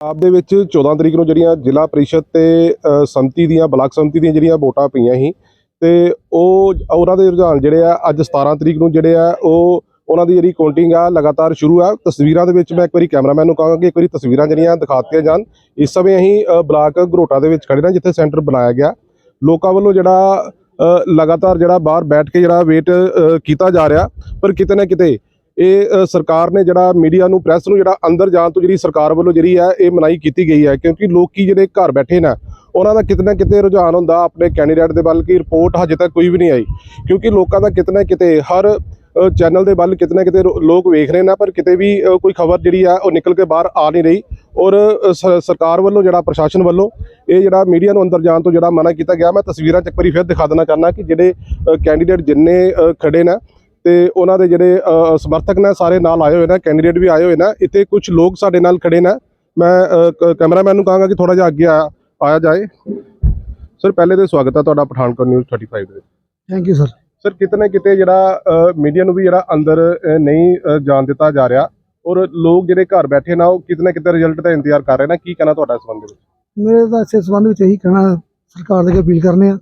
ਪੰਜਾਬ ਦੇ ਵਿੱਚ 14 ਤਰੀਕ ਨੂੰ ਜਿਹੜੀਆਂ ਜ਼ਿਲ੍ਹਾ ਪਰਿਸ਼ਦ ਤੇ ਅ, ਸੰਮਤੀ ਦੀਆਂ ਬਲਾਕ ਸੰਮਤੀ ਦੀਆਂ ਜਿਹੜੀਆਂ ਵੋਟਾਂ ਪਈਆਂ ਸੀ ਤੇ ਉਹ ਉਹਨਾਂ ਦੇ ਰੁਝਾਨ ਜਿਹੜੇ ਆ ਅੱਜ 17 ਤਰੀਕ ਨੂੰ ਜਿਹੜੇ ਆ ਉਹ ਉਹਨਾਂ ਦੀ ਜਿਹੜੀ ਕਾਊਂਟਿੰਗ ਆ ਲਗਾਤਾਰ ਸ਼ੁਰੂ ਆ। ਤਸਵੀਰਾਂ ਦੇ ਵਿੱਚ ਮੈਂ ਇੱਕ ਵਾਰੀ ਕੈਮਰਾਮੈਨ ਨੂੰ ਕਹਾਂਗਾ ਕਿ ਇੱਕ ਵਾਰੀ ਤਸਵੀਰਾਂ ਜਿਹੜੀਆਂ ਦਿਖਾਤੀਆਂ ਜਾਣ। ਇਸ ਸਮੇਂ ਅਸੀਂ ਬਲਾਕ ਘਰੋਟਾ ਦੇ ਵਿੱਚ ਖੜੇ ਹਾਂ ਜਿੱਥੇ ਸੈਂਟਰ ਬਣਾਇਆ ਗਿਆ। ਲੋਕਾਂ ਵੱਲੋਂ ਜਿਹੜਾ ਲਗਾਤਾਰ ਜਿਹੜਾ ਬਾਹਰ ਬੈਠ ਕੇ ਜਿਹੜਾ ਵੇਟ ਕੀਤਾ ਜਾ ਰਿਹਾ ਪਰ ਕਿਤੇ ਨਾ ਕਿਤੇ ਇਹ ਸਰਕਾਰ ਨੇ ਜਿਹੜਾ ਮੀਡੀਆ ਨੂੰ ਪ੍ਰੈਸ ਨੂੰ ਜਿਹੜਾ ਅੰਦਰ ਜਾਣ ਤੋਂ ਜਿਹੜੀ ਸਰਕਾਰ ਵੱਲੋਂ ਜਿਹੜੀ ਹੈ ਇਹ ਮਨਾਹੀ ਕੀਤੀ ਗਈ ਹੈ ਕਿਉਂਕਿ ਲੋਕੀ ਜਿਹੜੇ ਘਰ ਬੈਠੇ ਨੇ ਉਹਨਾਂ ਦਾ ਕਿਤੇ ਨਾ ਕਿਤੇ ਰੁਝਾਨ ਹੁੰਦਾ ਆਪਣੇ ਕੈਂਡੀਡੇਟ ਦੇ ਵੱਲ ਕਿ ਰਿਪੋਰਟ ਹਜੇ ਤੱਕ ਕੋਈ ਵੀ ਨਹੀਂ ਆਈ ਕਿਉਂਕਿ ਲੋਕਾਂ ਦਾ ਕਿਤੇ ਨਾ ਕਿਤੇ ਹਰ ਚੈਨਲ ਦੇ ਵੱਲ ਕਿਤੇ ਨਾ ਕਿਤੇ ਲੋਕ ਵੇਖ ਰਹੇ ਨੇ ਪਰ ਕਿਤੇ ਵੀ ਕੋਈ ਖਬਰ ਜਿਹੜੀ ਆ ਉਹ ਨਿਕਲ ਕੇ ਬਾਹਰ ਆ ਨਹੀਂ ਰਹੀ ਔਰ ਸਰਕਾਰ ਵੱਲੋਂ ਜਿਹੜਾ ਪ੍ਰਸ਼ਾਸਨ ਵੱਲੋਂ ਇਹ ਜਿਹੜਾ ਮੀਡੀਆ ਨੂੰ ਅੰਦਰ ਜਾਣ ਤੋਂ ਜਿਹੜਾ ਮਨਾ ਕੀਤਾ ਗਿਆ ਮੈਂ ਤਸਵੀਰਾਂ ਚ ਇੱਕ ਵਾਰੀ ਫਿਰ ਦਿਖਾ ਦੇਣਾ ਚਾਹੁੰਦਾ ਕਿ ਜਿਹੜੇ ਕੈਂਡੀਡੇਟ ਜਿੰਨੇ ਅ, ਖੜੇ ਨੇ ਤੇ ਉਹਨਾਂ ਦੇ ਜਿਹੜੇ ਸਮਰਥਕ ਨੇ ਸਾਰੇ ਨਾਲ ਆਏ ਹੋਏ ਨੇ ਕੈਂਡੀਡੇਟ ਵੀ ਆਏ ਹੋਏ ਨੇ। ਇੱਥੇ ਕੁਝ ਲੋਕ ਸਾਡੇ ਨਾਲ ਖੜੇ ਨੇ। ਮੈਂ ਕੈਮਰਾਮੈਨ ਨੂੰ ਕਹਾਂਗਾ ਕਿ ਥੋੜਾ ਜਿਹਾ ਅੱਗੇ ਆਇਆ ਜਾਏ। ਸਰ ਪਹਿਲੇ ਤੇ ਸਵਾਗਤ ਹੈ ਤੁਹਾਡਾ ਪਠਾਨਕੋਟ ਨਿਊਜ਼ 35 ਦੇ ਥੈਂਕ ਯੂ ਸਰ ਸਰ ਕਿਤੇ ਨਾ ਕਿਤੇ ਜਿਹੜਾ ਮੀਡੀਆ ਨੂੰ ਵੀ ਜਿਹੜਾ ਅੰਦਰ ਨਹੀਂ ਜਾਣ ਦਿੱਤਾ ਜਾ ਰਿਹਾ। ਔਰ ਲੋਕ ਜਿਹੜੇ ਘਰ ਬੈਠੇ ਨਾ ਉਹ ਕਿਤੇ ਨਾ ਕਿਤੇ ਰਿਜ਼ਲਟ ਦਾ ਇੰਤਜ਼ਾਰ ਕਰ ਰਹੇ ਨੇ। ਕੀ ਕਹਿਣਾ ਤੁਹਾਡਾ ਇਸ ਸੰਬੰਧ ਵਿੱਚ? ਮੇਰੇ ਤਾਂ ਇਸੇ ਸੰਬੰਧ ਵਿੱਚ ਇਹੀ ਕਹਿਣਾ ਸਰਕਾਰ ਦੇ ਅੱਗੇ ਅਪੀਲ ਕਰਨੇ ਆ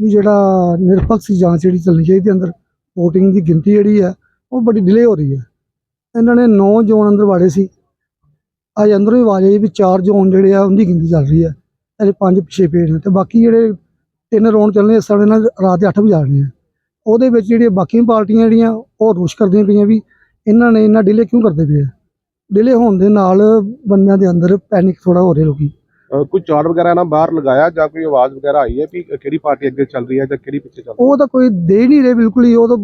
ਵੀ ਜਿਹੜਾ ਨਿਰਪੱਖ ਸੀ ਜਾਂਚ ਜਿਹੜੀ ਚੱਲਣੀ ਚਾਹੀਦੀ ਅੰਦਰ। ਵੋਟਿੰਗ ਦੀ ਗਿਣਤੀ ਜਿਹੜੀ ਹੈ, ਉਹ ਬੜੀ ਡਿਲੇ ਹੋ ਰਹੀ ਹੈ। ਇਹਨਾਂ ਨੇ 9 ਜ਼ੋਨ ਅੰਦਰ ਵਾੜੇ ਸੀ। ਅੱਜ ਅੰਦਰੋਂ ਹੀ ਆਵਾਜ਼ ਆਈ ਵੀ 4 ਜ਼ੋਨ ਜਿਹੜੇ ਆ, ਉਹਦੀ ਗਿਣਤੀ ਚੱਲ ਰਹੀ ਹੈ। ਅਜੇ 5 ਪਿਛੇ ਪਏ ਨੇ ਤੇ ਬਾਕੀ ਜਿਹੜੇ ਤਿੰਨ ਰੌਂਡ ਚੱਲਣੇ, ਇਸ ਸਾਡੇ ਨਾਲ ਰਾਤ ਦੇ 8 ਵਜੇ ਜਾਣੇ ਆ। ਉਹਦੇ ਵਿੱਚ ਜਿਹੜੀਆਂ ਬਾਕੀਆਂ ਪਾਰਟੀਆਂ ਜਿਹੜੀਆਂ, ਉਹ ਰੋਸ਼ ਕਰਦੀਆਂ ਪਈਆਂ ਵੀ ਇਹਨਾਂ ਨੇ ਇੰਨਾ ਡਿਲੇ ਕਿਉਂ ਕਰਦੇ ਪਏ ਆ? ਡਿਲੇ ਹੋਣ ਦੇ ਨਾਲ ਬੰਦਿਆਂ ਦੇ ਅੰਦਰ ਪੈਨਿਕ ਥੋੜਾ ਹੋ ਰਿਹਾ ਲੋਕੀ। ਕੋਈ ਚਾਰਟ ਵਗੈਰਾ ਨਾ ਬਾਹਰ ਲਗਾਇਆ ਜਾਂ ਕੋਈ ਆਵਾਜ਼ ਵਗੈਰਾ ਆਈ ਹੈ ਵੀ ਕਿਹੜੀ ਪਾਰਟੀ ਅੱਗੇ ਚੱਲ ਰਹੀ ਹੈ ਜਾਂ ਕਿਹੜੀ ਪਿੱਛੇ ਚੱਲ ਰਹੀ ਉਹ ਤਾਂ ਕੋਈ ਦੇ ਨਹੀਂ ਰਹੇ ਬਿਲਕੁਲ ਹੀ, ਉਹ ਤਾਂ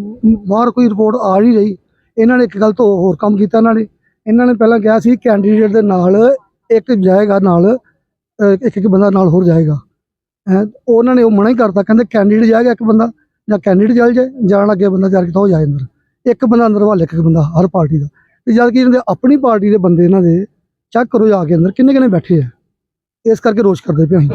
ਬਾਹਰ ਕੋਈ ਰਿਪੋਰਟ ਆ ਨਹੀਂ ਰਹੀ। ਇਹਨਾਂ ਨੇ ਇੱਕ ਗੱਲ ਤੋਂ ਹੋਰ ਕੰਮ ਕੀਤਾ ਇਹਨਾਂ ਨੇ। ਇਹਨਾਂ ਨੇ ਪਹਿਲਾਂ ਕਿਹਾ ਸੀ ਕੈਂਡੀਡੇਟ ਦੇ ਨਾਲ ਇੱਕ ਜਾਏਗਾ ਨਾਲ ਇੱਕ ਇੱਕ ਬੰਦਾ ਨਾਲ ਹੋਰ ਜਾਏਗਾ। ਉਹਨਾਂ ਨੇ ਉਹ ਮਨਾ ਹੀ ਕਰਤਾ, ਕਹਿੰਦੇ ਕੈਂਡੀਡੇਟ ਜਾਏਗਾ ਇੱਕ ਬੰਦਾ ਜਾਂ ਕੈਂਡੀਡੇਟ ਚੱਲ ਜਾਏ, ਜਾਣ ਅੱਗੇ ਬੰਦਾ ਚੱਲ ਕੇ ਤਾਂ ਉਹ ਜਾਏ ਅੰਦਰ। ਇੱਕ ਬੰਦਾ ਅੰਦਰ ਵਾਲੇ, ਇੱਕ ਇੱਕ ਬੰਦਾ ਹਰ ਪਾਰਟੀ ਦਾ। ਤੇ ਜਦ ਕਿ ਇਹਨਾਂ ਦੇ ਆਪਣੀ ਪਾਰਟੀ ਦੇ ਬੰਦੇ ਇਹਨਾਂ ਦੇ ਚੈੱਕ ਕਰੋ ਜਾ ਕੇ ਅੰਦਰ ਕਿੰਨੇ ਕਿੰਨੇ ਬੈਠੇ ਆ। ਇਸ ਕਰਕੇ ਰੋਸ਼ ਕਰਦੇ ਪਏ ਅਸੀਂ।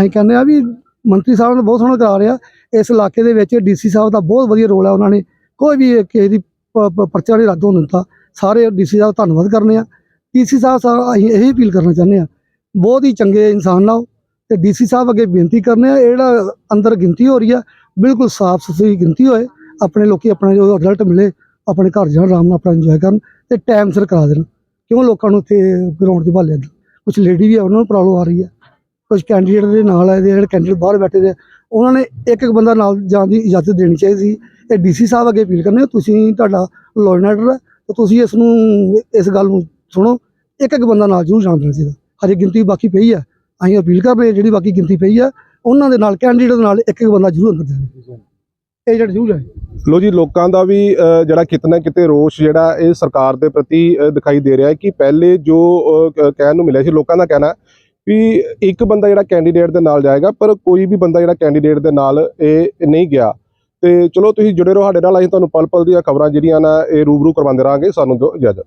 ਅਸੀਂ ਕਹਿੰਦੇ ਆ ਵੀ ਮੰਤਰੀ ਸਾਹਿਬ ਨੇ ਬਹੁਤ ਸੋਹਣਾ ਕਰਾ ਰਿਹਾ ਇਸ ਇਲਾਕੇ ਦੇ ਵਿੱਚ ਡੀਸੀ ਸਾਹਿਬ ਦਾ ਬਹੁਤ ਵਧੀਆ ਰੋਲ ਹੈ। ਉਹਨਾਂ ਨੇ ਕੋਈ ਵੀ ਕਿਸੇ ਦੀ ਪ- ਪਰਚਾ ਨਹੀਂ ਰੱਦ ਹੋਣ ਦਿੱਤਾ। ਸਾਰੇ ਡੀਸੀ ਸਾਹਿਬ ਧੰਨਵਾਦ ਕਰਨੇ ਆ। ਡੀਸੀ ਸਾਹਿਬ ਸਾ- ਅਸੀਂ ਇਹ ਅਪੀਲ ਕਰਨਾ ਚਾਹੁੰਦੇ ਆ ਬਹੁਤ ਹੀ ਚੰਗੇ ਇਨਸਾਨ ਨਾਲ ਤੇ ਡੀਸੀ ਸਾਹਿਬ ਅੱਗੇ ਬੇਨਤੀ ਕਰਨੇ ਆ ਜਿਹੜਾ ਅੰਦਰ ਗਿਣਤੀ ਹੋ ਰਹੀ ਆ, ਬਿਲਕੁਲ ਸਾਫ਼ ਸੁਥਰੀ ਗਿਣਤੀ ਹੋਏ। ਆਪਣੇ ਲੋਕੀ ਆਪਣਾ ਜੋ ਰਿਜ਼ਲਟ ਮਿਲੇ, ਆਪਣੇ ਘਰ ਜਾਣ, ਆਰਾਮ ਨਾਲ ਆਪਣਾ ਇੰਜੋਏ ਕਰਨ ਤੇ ਟਾਈਮ ਸਿਰ ਕਰਾ ਦੇਣ। ਕਿਉਂ ਲੋਕਾਂ ਨੂੰ ਇੱਥੇ ਗਰਾਊਂਡ 'ਚ ਭਾਲਿਆ ਕੁਝ ਲੇਡੀ ਵੀ ਆ, ਉਹਨਾਂ ਨੂੰ ਪ੍ਰੋਬਲਮ ਆ ਰਹੀ ਹੈ ਕੁਝ ਕੈਂਡੀਡੇਟ ਦੇ ਨਾਲ ਆਏ ਦੇ ਜਿਹੜੇ ਕੈਂਡੀਡੇਟ ਬਾਹਰ ਬੈਠੇ ਦੇ ਉਹਨਾਂ ਨੇ ਇੱਕ ਇੱਕ ਬੰਦਾ ਨਾਲ ਜਾਣ ਦੀ ਇਜਾਜ਼ਤ ਦੇਣੀ ਚਾਹੀਦੀ ਸੀ। ਇਹ ਡੀਸੀ ਸਾਹਿਬ ਅੱਗੇ ਅਪੀਲ ਕਰਨੇ ਤੁਸੀਂ ਤੁਹਾਡਾ ਲਾਅ ਹੈ ਤੇ ਤੁਸੀਂ ਇਸ ਨੂੰ, ਇਸ ਗੱਲ ਨੂੰ ਸੁਣੋ। ਇੱਕ ਇੱਕ ਬੰਦਾ ਨਾਲ ਜ਼ਰੂਰ ਜਾਣ ਦੇਣਾ ਚਾਹੀਦਾ। ਹਜੇ ਗਿਣਤੀ ਬਾਕੀ ਪਈ ਹੈ ਅਸੀਂ ਅਪੀਲ ਕਰ ਰਹੇ ਜਿਹੜੀ ਬਾਕੀ ਗਿਣਤੀ ਪਈ ਹੈ ਉਹਨਾਂ ਦੇ ਨਾਲ ਕੈਂਡੀਡੇਟ ਦੇ ਨਾਲ ਇੱਕ ਇੱਕ ਬੰਦਾ ਜ਼ਰੂਰ ਅੰਦਰ ਜਾਵੇ। ਇਹ ਜਿਹੜਾ ਜ਼ਰੂਰ ਜਾਏ ਲੋ ਜੀ, ਲੋਕਾਂ ਦਾ ਵੀ ਜਿਹੜਾ ਕਿਤੇ ਨਾ ਕਿਤੇ ਰੋਸ਼ ਜਿਹੜਾ ਇਹ ਸਰਕਾਰ ਦੇ ਪ੍ਰਤੀ ਦਿਖਾਈ ਦੇ ਰਿਹਾ ਹੈ ਕਿ ਪਹਿਲੇ ਜੋ ਕਹਿਣ ਨੂੰ ਮਿਲਿਆ ਸੀ, ਲੋਕਾਂ ਦਾ ਕਹਿਣਾ ਵੀ ਇੱਕ ਬੰਦਾ ਜਿਹੜਾ ਕੈਂਡੀਡੇਟ ਦੇ ਨਾਲ ਜਾਏਗਾ, ਪਰ ਕੋਈ ਵੀ ਬੰਦਾ ਜਿਹੜਾ ਕੈਂਡੀਡੇਟ ਦੇ ਨਾਲ ਇਹ ਨਹੀਂ ਗਿਆ। ਤੇ ਚਲੋ, ਤੁਸੀਂ ਜੁੜੇ ਰਹੋ, ਸਾਡੇ ਨਾਲ, ਅਸੀਂ ਤੁਹਾਨੂੰ ਪਲ ਪਲ ਦੀਆਂ ਖਬਰਾਂ ਜਿਹੜੀਆਂ ਨਾ, ਇਹ ਰੂਬਰੂ ਕਰਵਾਉਂਦੇ ਰਹਾਂਗੇ। ਸਾਨੂੰ ਦਿਓ ਇਜਾਜ਼ਤ।